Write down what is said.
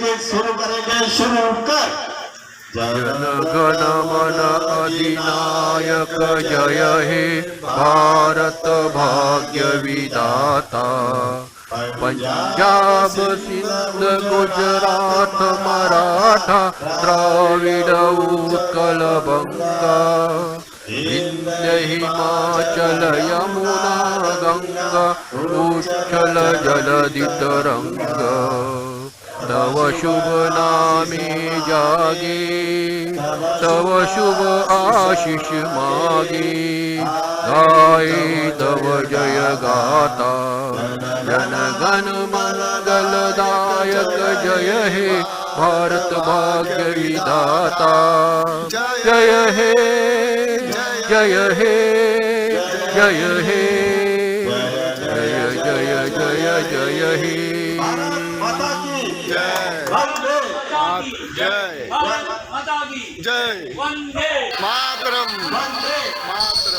राष्ट्रगीत सुरू करायचे सुरू कर. जय मन अधिनायक जय हे भारत भाग्य विदाता पंजाब सिंध गुजरात मराठा द्राविड उत्कल बंगा। हिंद हिमाचल यमुना गंगा उच्छल जलधि तव शुभ नामे जागे, तव शुभ आशीष मागे। गाये तव जय गाता, जन गण मंगलदायक जय हे भारत भाग्य विधाता। जय हे जय हे जय हे, जय जय जय जय हे। माता जय। जय। वंदे मातरम। वंदे मातरम।